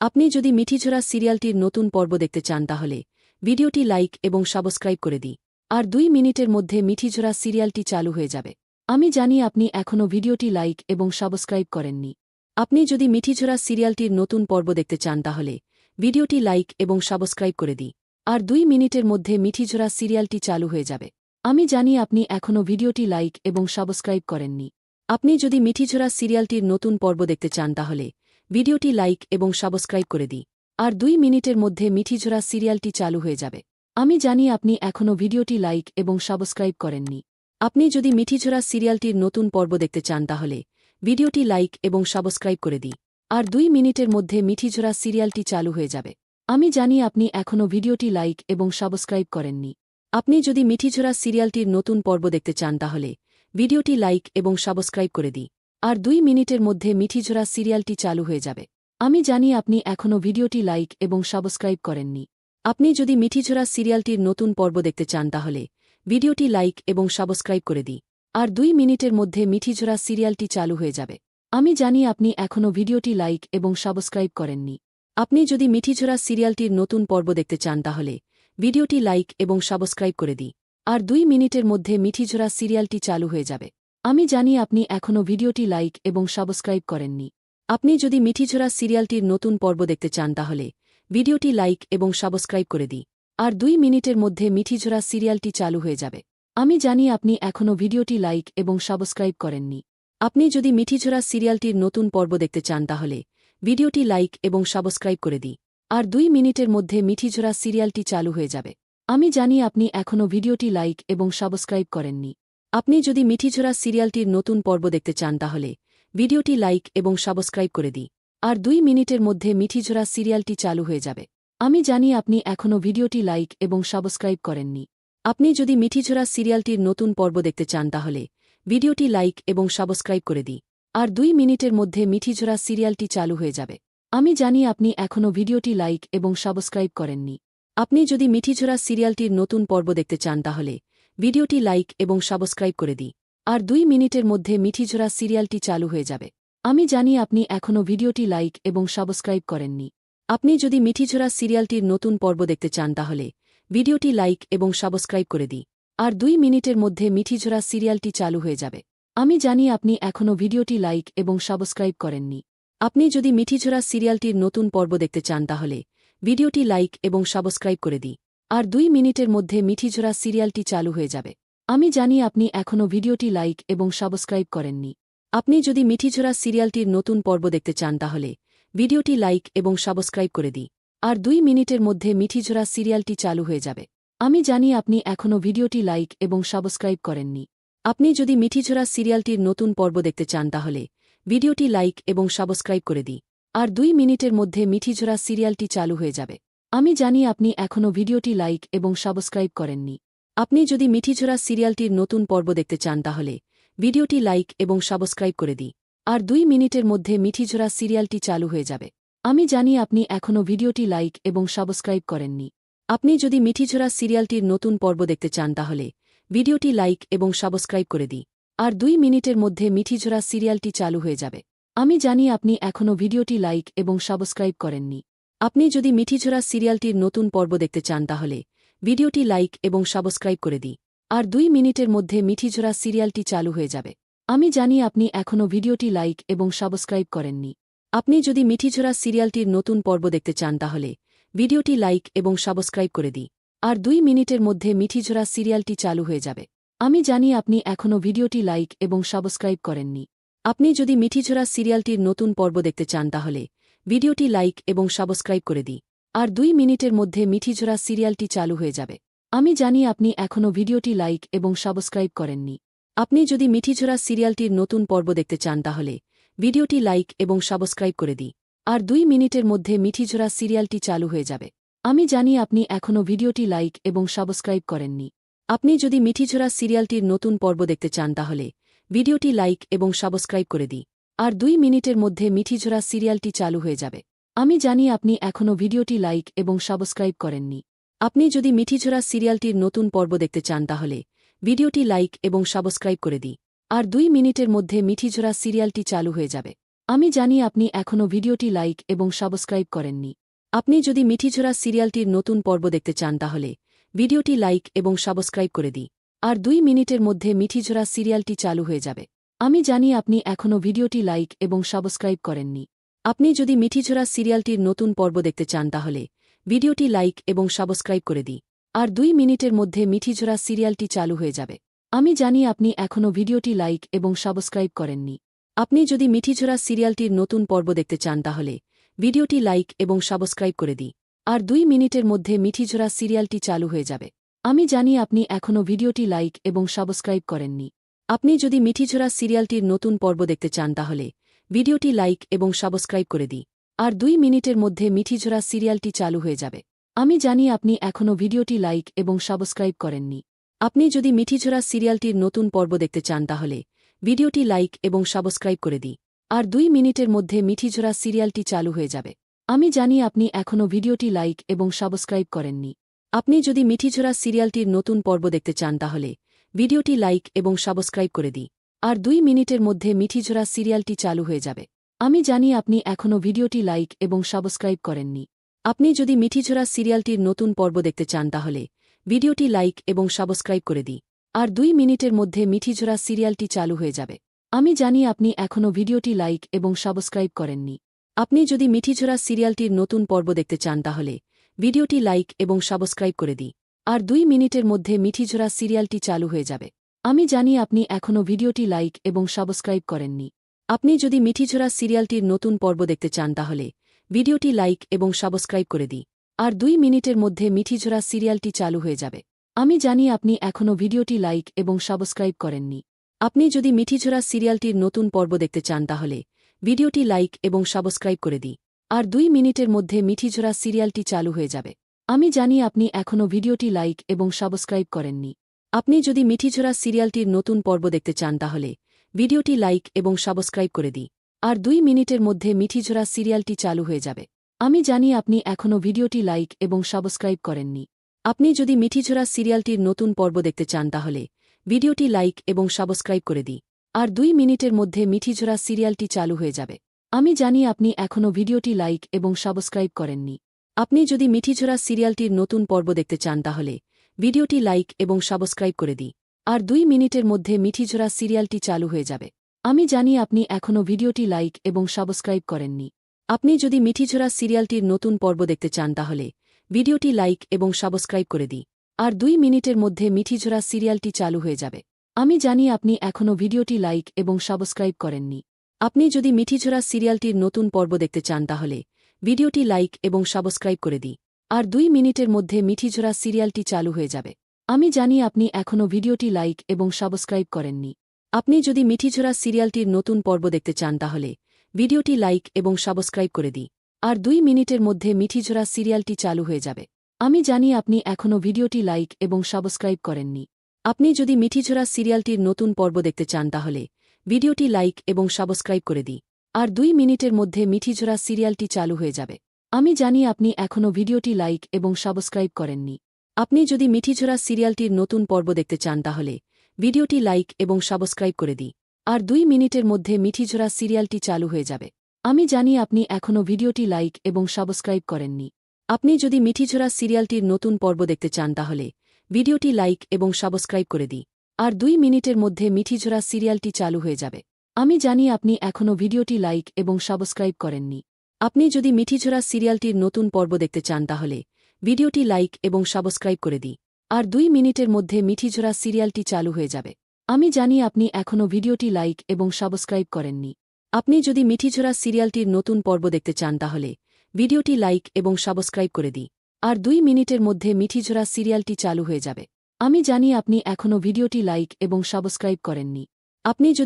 আপনি যদি মিঠিঝোরা সিরিয়ালটির নতুন পর্ব দেখতে চান তাহলে, ভিডিওটি লাইক এবং সাবস্ক্রাইব করে দিই আর দুই মিনিটের মধ্যে মিঠিঝোরা সিরিয়ালটি চালু হয়ে যাবে। আমি জানি আপনি এখনও ভিডিওটি লাইক এবং সাবস্ক্রাইব করেননি। আপনি যদি মিঠিঝোরা সিরিয়ালটির নতুন পর্ব দেখতে চান তাহলে, ভিডিওটি লাইক এবং সাবস্ক্রাইব করে দিই আর দুই মিনিটের মধ্যে মিঠিঝোরা সিরিয়ালটি চালু হয়ে যাবে। আমি জানি আপনি এখনও ভিডিওটি লাইক এবং সাবস্ক্রাইব করেননি। আপনি যদি মিঠিঝোরা সিরিয়ালটির নতুন পর্ব দেখতে চান তাহলে ভিডিওটি লাইক এবং সাবস্ক্রাইব করে দিই। আর দুই মিনিটের মধ্যে মিঠিঝোড়া সিরিয়ালটি চালু হয়ে যাবে। আমি জানি আপনি এখনও ভিডিওটি লাইক এবং সাবস্ক্রাইব করেননি। আপনি যদি মিঠিঝোড়া সিরিয়ালটির নতুন পর্ব দেখতে চান তাহলে ভিডিওটি লাইক এবং সাবস্ক্রাইব করে দিই। আর দুই মিনিটের মধ্যে মিঠিঝোড়া সিরিয়ালটি চালু হয়ে যাবে। আমি জানি আপনি এখনও ভিডিওটি লাইক এবং সাবস্ক্রাইব করেননি। আপনি যদি মিঠিঝোড়া সিরিয়ালটির নতুন পর্ব দেখতে চান তাহলে ভিডিওটি লাইক এবং সাবস্ক্রাইব করে দিই। আর দুই মিনিটের মধ্যে মিঠিঝোড়া সিরিয়ালটি চালু হয়ে যাবে। আমি জানি আপনি এখনও ভিডিওটি লাইক এবং সাবস্ক্রাইব করেননি। আপনি যদি মিঠিঝোড়া সিরিয়ালটির নতুন পর্ব দেখতে চান তাহলে ভিডিওটি লাইক এবং সাবস্ক্রাইব করে দিই আর দুই মিনিটের মধ্যে মিঠিঝোড়া সিরিয়ালটি চালু হয়ে যাবে। আমি জানি আপনি এখনও ভিডিওটি লাইক এবং সাবস্ক্রাইব করেননি। আপনি যদি মিঠিঝোড়া সিরিয়ালটির নতুন পর্ব দেখতে চান তাহলে ভিডিওটি লাইক এবং সাবস্ক্রাইব করে দিই আর দুই মিনিটের মধ্যে মিঠিঝোড়া সিরিয়ালটি চালু হয়ে যাবে। আমি জানি আপনি এখনও ভিডিওটি লাইক এবং সাবস্ক্রাইব করেননি। আপনি যদি মিঠিঝোড়া সিরিয়ালটির নতুন পর্ব দেখতে চান তাহলে ভিডিওটি লাইক এবং সাবস্ক্রাইব করে দিই আর দুই মিনিটের মধ্যে মিঠিঝোড়া সিরিয়ালটি চালু হয়ে যাবে। আমি জানি আপনি এখনও ভিডিওটি লাইক এবং সাবস্ক্রাইব করেননি। আপনি যদি মিঠিঝোড়া সিরিয়ালটির নতুন পর্ব দেখতে চান তাহলে ভিডিওটি লাইক এবং সাবস্ক্রাইব করে দিই আর দুই মিনিটের মধ্যে মিঠিঝোড়া সিরিয়ালটি চালু হয়ে যাবে। আমি জানি আপনি এখনও ভিডিওটি লাইক এবং সাবস্ক্রাইব করেননি। আপনি যদি মিঠিঝোড়া সিরিয়ালটির নতুন পর্ব দেখতে চান তাহলে, ভিডিওটি লাইক এবং সাবস্ক্রাইব করে দিই আর দুই মিনিটের মধ্যে মিঠিঝোড়া সিরিয়ালটি চালু হয়ে যাবে। আমি জানি আপনি এখনও ভিডিওটি লাইক এবং সাবস্ক্রাইব করেননি। আপনি যদি মিঠিঝোড়া সিরিয়ালটির নতুন পর্ব দেখতে চান তাহলে, ভিডিওটি লাইক এবং সাবস্ক্রাইব করে দিই আর দুই মিনিটের মধ্যে মিঠিঝোড়া সিরিয়ালটি চালু হয়ে যাবে। আমি জানি আপনি এখনও ভিডিওটি লাইক এবং সাবস্ক্রাইব করেননি। আপনি যদি মিঠিঝোড়া সিরিয়ালটির নতুন পর্ব দেখতে চান তাহলে ভিডিওটি লাইক এবং সাবস্ক্রাইব করে দিই। আর দুই মিনিটের মধ্যে মিঠিঝোড়া সিরিয়ালটি চালু হয়ে যাবে। আমি জানি আপনি এখনও ভিডিওটি লাইক এবং সাবস্ক্রাইব করেননি। আপনি যদি মিঠিঝোড়া সিরিয়ালটির নতুন পর্ব দেখতে চান তাহলে ভিডিওটি লাইক এবং সাবস্ক্রাইব করে দিই। আর দুই মিনিটের মধ্যে মিঠিঝোড়া সিরিয়ালটি চালু হয়ে যাবে। আমি জানি আপনি এখনও ভিডিওটি লাইক এবং সাবস্ক্রাইব করেননি। আপনি যদি মিঠিঝোড়া সিরিয়ালটির নতুন পর্ব দেখতে চান তাহলে ভিডিওটি লাইক এবং সাবস্ক্রাইব করে দিই। আর দুই মিনিটের মধ্যে মিঠিঝোড়া সিরিয়ালটি চালু হয়ে যাবে। আমি জানি আপনি এখনও ভিডিওটি লাইক এবং সাবস্ক্রাইব করেননি। আপনি যদি মিঠিঝোড়া সিরিয়ালটির নতুন পর্ব দেখতে চান তাহলে ভিডিওটি লাইক এবং সাবস্ক্রাইব করে দিই আর দুই মিনিটের মধ্যে মিঠিঝোড়া সিরিয়ালটি চালু হয়ে যাবে। আমি জানি আপনি এখনও ভিডিওটি লাইক এবং সাবস্ক্রাইব করেননি। আপনি যদি মিঠিঝোড়া সিরিয়ালটির নতুন পর্ব দেখতে চান তাহলে ভিডিওটি লাইক এবং সাবস্ক্রাইব করে দিই আর দুই মিনিটের মধ্যে মিঠিঝোড়া সিরিয়ালটি চালু হয়ে যাবে। আমি জানি আপনি এখনও ভিডিওটি লাইক এবং সাবস্ক্রাইব করেননি। আপনি যদি মিঠিঝোরা সিরিয়ালটির নতুন পর্ব দেখতে চান তাহলে ভিডিওটি লাইক এবং সাবস্ক্রাইব করে দিই আর দুই মিনিটের মধ্যে মিঠিঝোরা সিরিয়ালটি চালু হয়ে যাবে। আমি জানি আপনি এখনও ভিডিওটি লাইক এবং সাবস্ক্রাইব করেননি। আপনি যদি মিঠিঝোরা সিরিয়ালটির নতুন পর্ব দেখতে চান তাহলে ভিডিওটি লাইক এবং সাবস্ক্রাইব করে দিই আর দুই মিনিটের মধ্যে মিঠিঝোরা সিরিয়ালটি চালু হয়ে যাবে। আমি জানি আপনি এখনও ভিডিওটি লাইক এবং সাবস্ক্রাইব করেননি। আপনি যদি মিঠিঝোরা সিরিয়ালটির নতুন পর্ব দেখতে চান তাহলে, ভিডিওটি লাইক এবং সাবস্ক্রাইব করে দিই আর দুই মিনিটের মধ্যে মিঠিঝোরা সিরিয়ালটি চালু হয়ে যাবে। আমি জানি আপনি এখনও ভিডিওটি লাইক এবং সাবস্ক্রাইব করেননি। আপনি যদি মিঠিঝোরা সিরিয়ালটির নতুন পর্ব দেখতে চান তাহলে, ভিডিওটি লাইক এবং সাবস্ক্রাইব করে দিই আর দুই মিনিটের মধ্যে মিঠিঝোরা সিরিয়ালটি চালু হয়ে যাবে। আমি জানি আপনি এখনও ভিডিওটি লাইক এবং সাবস্ক্রাইব করেননি। আপনি যদি মিঠিঝোরা সিরিয়ালটির নতুন পর্ব দেখতে চান তাহলে ভিডিওটি লাইক এবং সাবস্ক্রাইব করে দিই। আর দুই মিনিটের মধ্যে মিঠিঝোড়া সিরিয়ালটি চালু হয়ে যাবে। আমি জানি আপনি এখনও ভিডিওটি লাইক এবং সাবস্ক্রাইব করেননি। আপনি যদি মিঠিঝোড়া সিরিয়ালটির নতুন পর্ব দেখতে চান তাহলে ভিডিওটি লাইক এবং সাবস্ক্রাইব করে দিই। আর দুই মিনিটের মধ্যে মিঠিঝোড়া সিরিয়ালটি চালু হয়ে যাবে। আমি জানি আপনি এখনও ভিডিওটি লাইক এবং সাবস্ক্রাইব করেননি। আপনি যদি মিঠিঝোড়া সিরিয়ালটির নতুন পর্ব দেখতে চান তাহলে ভিডিওটি লাইক এবং সাবস্ক্রাইব করে দিই। আর দুই মিনিটের মধ্যে মিঠিঝোড়া সিরিয়ালটি চালু হয়ে যাবে। আমি জানি আপনি এখনও ভিডিওটি লাইক এবং সাবস্ক্রাইব করেননি। আপনি যদি মিঠিঝোড়া সিরিয়ালটির নতুন পর্ব দেখতে চান তাহলে ভিডিওটি লাইক এবং সাবস্ক্রাইব করে দিই আর দুই মিনিটের মধ্যে মিঠিঝোড়া সিরিয়ালটি চালু হয়ে যাবে। আমি জানি আপনি এখনও ভিডিওটি লাইক এবং সাবস্ক্রাইব করেননি। আপনি যদি মিঠিঝোড়া সিরিয়ালটির নতুন পর্ব দেখতে চান তাহলে ভিডিওটি লাইক এবং সাবস্ক্রাইব করে দিই আর দুই মিনিটের মধ্যে মিঠিঝোড়া সিরিয়ালটি চালু হয়ে যাবে। আমি জানি আপনি এখনও ভিডিওটি লাইক এবং সাবস্ক্রাইব করেননি। আপনি যদি মিঠিঝোড়া সিরিয়ালটির নতুন পর্ব দেখতে চান তাহলে ভিডিওটি লাইক এবং সাবস্ক্রাইব করে দিই আর দুই মিনিটের মধ্যে মিঠিঝোড়া সিরিয়ালটি চালু হয়ে যাবে। আমি জানি আপনি এখনও ভিডিওটি লাইক এবং সাবস্ক্রাইব করেননি। আপনি যদি মিঠিঝোড়া সিরিয়ালটির নতুন পর্ব দেখতে চান তাহলে ভিডিওটি লাইক এবং সাবস্ক্রাইব করে দিই আর দুই মিনিটের মধ্যে মিঠিঝোড়া সিরিয়ালটি চালু হয়ে যাবে। আমি জানি আপনি এখনও ভিডিওটি লাইক এবং সাবস্ক্রাইব করেননি। আপনি যদি মিঠিঝোরা সিরিয়ালটির নতুন পর্ব দেখতে চান তাহলে, ভিডিওটি লাইক এবং সাবস্ক্রাইব করে দিই আর দুই মিনিটের মধ্যে মিঠিঝোরা সিরিয়ালটি চালু হয়ে যাবে। আমি জানি আপনি এখনও ভিডিওটি লাইক এবং সাবস্ক্রাইব করেননি। আপনি যদি মিঠিঝোরা সিরিয়ালটির নতুন পর্ব দেখতে চান তাহলে, ভিডিওটি লাইক এবং সাবস্ক্রাইব করে দিই আর দুই মিনিটের মধ্যে মিঠিঝোরা সিরিয়ালটি চালু হয়ে যাবে। আমি জানি আপনি এখনও ভিডিওটি লাইক এবং সাবস্ক্রাইব করেননি। আপনি যদি মিঠিঝোরা সিরিয়ালটির নতুন পর্ব দেখতে চান তাহলে ভিডিওটি লাইক এবং সাবস্ক্রাইব করে দিই। আর দুই মিনিটের মধ্যে মিঠিঝোড়া সিরিয়ালটি চালু হয়ে যাবে। আমি জানি আপনি এখনও ভিডিওটি লাইক এবং সাবস্ক্রাইব করেননি। আপনি যদি মিঠিঝোড়া সিরিয়ালটির নতুন পর্ব দেখতে চান তাহলে ভিডিওটি লাইক এবং সাবস্ক্রাইব করে দিই। আর দুই মিনিটের মধ্যে মিঠিঝোড়া সিরিয়ালটি চালু হয়ে যাবে। আমি জানি আপনি এখনও ভিডিওটি লাইক এবং সাবস্ক্রাইব করেননি। আপনি যদি মিঠিঝোড়া সিরিয়ালটির নতুন পর্ব দেখতে চান তাহলে ভিডিওটি লাইক এবং সাবস্ক্রাইব করে দিই। আর দুই মিনিটের মধ্যে মিঠিঝোরা সিরিয়ালটি চালু হয়ে যাবে। আমি জানি আপনি এখনও ভিডিওটি লাইক এবং সাবস্ক্রাইব করেননি। আপনি যদি মিঠিঝোরা সিরিয়ালটির নতুন পর্ব দেখতে চান তাহলে ভিডিওটি লাইক এবং সাবস্ক্রাইব করে দিই আর দুই মিনিটের মধ্যে মিঠিঝোরা সিরিয়ালটি চালু হয়ে যাবে। আমি জানি আপনি এখনও ভিডিওটি লাইক এবং সাবস্ক্রাইব করেননি। আপনি যদি মিঠিঝোরা সিরিয়ালটির নতুন পর্ব দেখতে চান তাহলে ভিডিওটি লাইক এবং সাবস্ক্রাইব করে দিই আর দুই মিনিটের মধ্যে মিঠিঝোরা সিরিয়ালটি চালু হয়ে যাবে। আমি জানি আপনি এখনও ভিডিওটি লাইক এবং সাবস্ক্রাইব করেননি। আপনি যদি মিঠিঝোড়া সিরিয়ালটির নতুন পর্ব দেখতে চান তাহলে ভিডিওটি লাইক এবং সাবস্ক্রাইব করে দিই আর দুই মিনিটের মধ্যে মিঠিঝোড়া সিরিয়ালটি চালু হয়ে যাবে। আমি জানি আপনি এখনও ভিডিওটি লাইক এবং সাবস্ক্রাইব করেননি। আপনি যদি মিঠিঝোড়া সিরিয়ালটির নতুন পর্ব দেখতে চান তাহলে ভিডিওটি লাইক এবং সাবস্ক্রাইব করে দিই আর দুই মিনিটের মধ্যে মিঠিঝোড়া সিরিয়ালটি চালু হয়ে যাবে। আমি জানি আপনি এখনও ভিডিওটি লাইক এবং সাবস্ক্রাইব করেননি। আপনি যদি মিঠিঝোরা সিরিয়ালটির নতুন পর্ব দেখতে চান তাহলে, ভিডিওটি লাইক এবং সাবস্ক্রাইব করে দিই আর দুই মিনিটের মধ্যে মিঠিঝোরা সিরিয়ালটি চালু হয়ে যাবে। আমি জানি আপনি এখনও ভিডিওটি লাইক এবং সাবস্ক্রাইব করেননি। আপনি যদি মিঠিঝোরা সিরিয়ালটির নতুন পর্ব দেখতে চান তাহলে, ভিডিওটি লাইক এবং সাবস্ক্রাইব করে দিই আর দুই মিনিটের মধ্যে মিঠিঝোরা সিরিয়ালটি চালু হয়ে যাবে। আমি জানি আপনি এখনও ভিডিওটি লাইক এবং সাবস্ক্রাইব করেননি। আপনি যদি মিঠিঝোরা সিরিয়ালটির নতুন পর্ব দেখতে চান তাহলে ভিডিওটি লাইক এবং সাবস্ক্রাইব করে দিই। আর দুই মিনিটের মধ্যে মিঠিঝোরা সিরিয়ালটি চালু হয়ে যাবে। আমি জানি আপনি এখনও ভিডিওটি লাইক এবং সাবস্ক্রাইব করেননি। আপনি যদি মিঠিঝোরা সিরিয়ালটির নতুন পর্ব দেখতে চান তাহলে ভিডিওটি লাইক এবং সাবস্ক্রাইব করে দিই। আর দুই মিনিটের মধ্যে মিঠিঝোরা সিরিয়ালটি চালু হয়ে যাবে। আমি জানি আপনি এখনও ভিডিওটি লাইক এবং সাবস্ক্রাইব করেননি। আপনি যদি মিঠিঝোরা সিরিয়ালটির নতুন পর্ব দেখতে চান তাহলে ভিডিওটি লাইক এবং সাবস্ক্রাইব করে দিই। আর দুই মিনিটের মধ্যে মিঠিঝোড়া সিরিয়ালটি চালু হয়ে যাবে। আমি জানি আপনি এখনও ভিডিওটি লাইক এবং সাবস্ক্রাইব করেননি। আপনি যদি মিঠিঝোড়া সিরিয়ালটির নতুন পর্ব দেখতে চান তাহলে ভিডিওটি লাইক এবং সাবস্ক্রাইব করে দিই আর দুই মিনিটের মধ্যে মিঠিঝোড়া সিরিয়ালটি চালু হয়ে যাবে। আমি জানি আপনি এখনও ভিডিওটি লাইক এবং সাবস্ক্রাইব করেননি। আপনি যদি মিঠিঝোড়া সিরিয়ালটির নতুন পর্ব দেখতে চান তাহলে ভিডিওটি লাইক এবং সাবস্ক্রাইব করে দিই আর দুই মিনিটের মধ্যে মিঠিঝোড়া সিরিয়ালটি চালু হয়ে যাবে। আমি জানি আপনি এখনও ভিডিওটি লাইক এবং সাবস্ক্রাইব করেননি। আপনি যদি মিঠিঝোরা সিরিয়ালটির নতুন পর্ব দেখতে চান তাহলে ভিডিওটি লাইক এবং সাবস্ক্রাইব করে দিই আর দুই মিনিটের মধ্যে মিঠিঝোরা সিরিয়ালটি চালু হয়ে যাবে। আমি জানি আপনি এখনও ভিডিওটি লাইক এবং সাবস্ক্রাইব করেননি। আপনি যদি মিঠিঝোরা সিরিয়ালটির নতুন পর্ব দেখতে চান তাহলে ভিডিওটি লাইক এবং সাবস্ক্রাইব করে দিই আর দুই মিনিটের মধ্যে মিঠিঝোরা সিরিয়ালটি চালু হয়ে যাবে। আমি জানি আপনি এখনও ভিডিওটি লাইক এবং সাবস্ক্রাইব করেননি। আপনি যদি